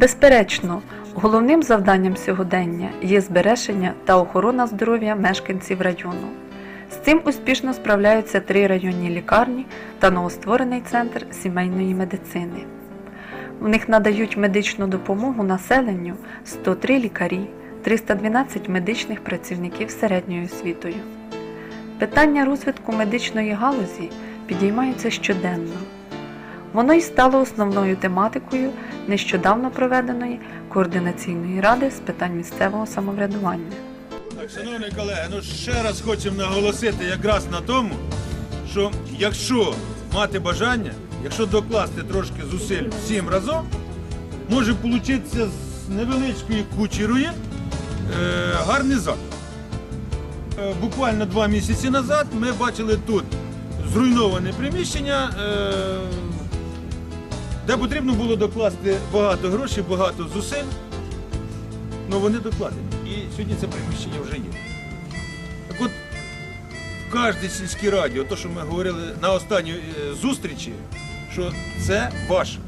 Безперечно, головним завданням сьогодення є збереження та охорона здоров'я мешканців району. З цим успішно справляються три районні лікарні та новостворений центр сімейної медицини. В них надають медичну допомогу населенню 103 лікарі, 312 медичних працівників середньою освітою. Питання розвитку медичної галузі підіймаються щоденно. Воно й стало основною тематикою нещодавно проведеної координаційної ради з питань місцевого самоврядування. Так, шановні колеги, ну ще раз хочемо наголосити якраз на тому, що якщо мати бажання, якщо докласти трошки зусиль всім разом, може получитися з невеличкої кучі е, гарний заклад. Е, буквально два місяці назад ми бачили тут зруйноване приміщення, е, де потрібно було докласти багато грошей, багато зусиль. але вони докладені. І сьогодні це приміщення вже є. Так от, в кожній сільській раді, то, що ми говорили на останній е, зустрічі, що це ваше.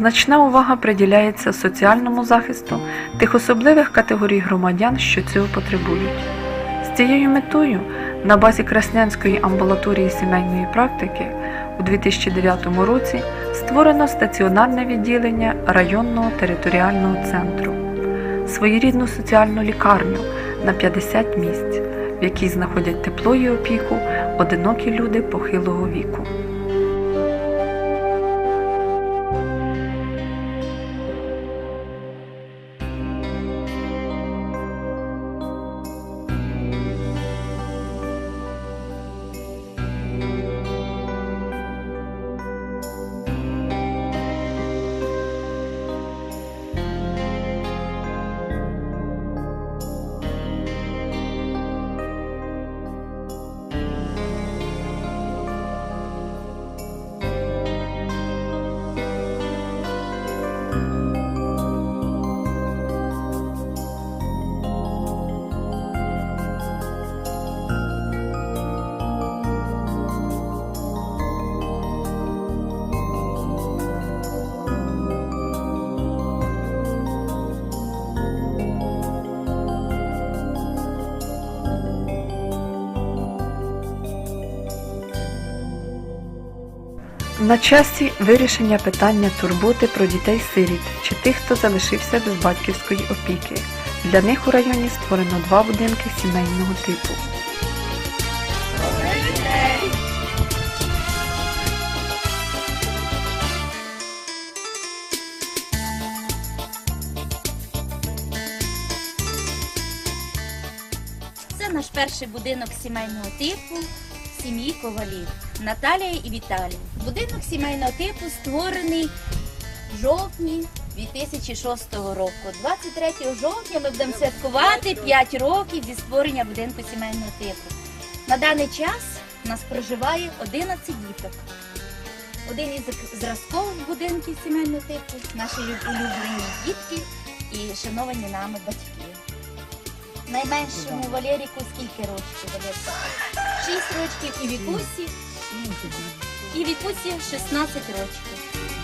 Значна увага приділяється соціальному захисту тих особливих категорій громадян, що цього потребують. З цією метою на базі Краснянської амбулаторії сімейної практики у 2009 році створено стаціонарне відділення районного територіального центру, своєрідну соціальну лікарню на 50 місць, в якій знаходять тепло і опіку одинокі люди похилого віку. На часі вирішення питання турботи про дітей-сиріт чи тих, хто залишився без батьківської опіки. Для них у районі створено два будинки сімейного типу. Це наш перший будинок сімейного типу сім'ї Ковалів Наталія і Віталій. Будинок сімейного типу створений в жовтні 2006 року. 23 жовтня ми будемо святкувати 5 років зі створення будинку сімейного типу. На даний час у нас проживає 11 діток. Один із зразкових будинків сімейного типу, наші улюблені дітки і шановані нами батьки. Найменшому Валеріку скільки років? Шість років і Вікусі. І Вікусі 16 років.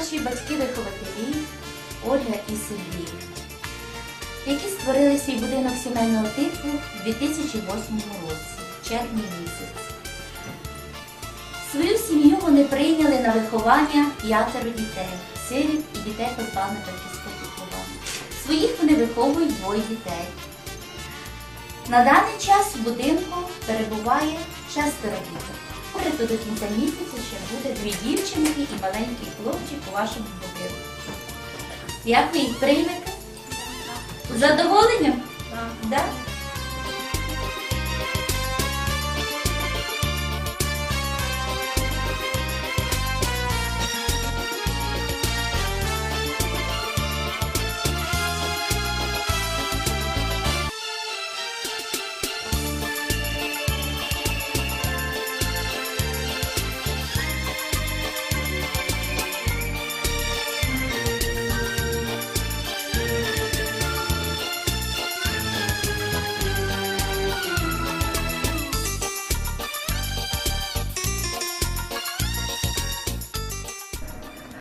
Наші батьки-вихователі Ольга і Сергій, які створили свій будинок сімейного типу у 2008 році, в червні місяці. Свою сім'ю вони прийняли на виховання п'ятеро дітей, сирів і дітей позбавлених батьківського піклування. Своїх вони виховують двоє дітей. На даний час в будинку перебуває шестеро дітей. Добре, до кінця місяця ще буде дві дівчинки і маленький хлопчик у вашому будинку. Як ви їх приймете? З задоволенням? Так. Да?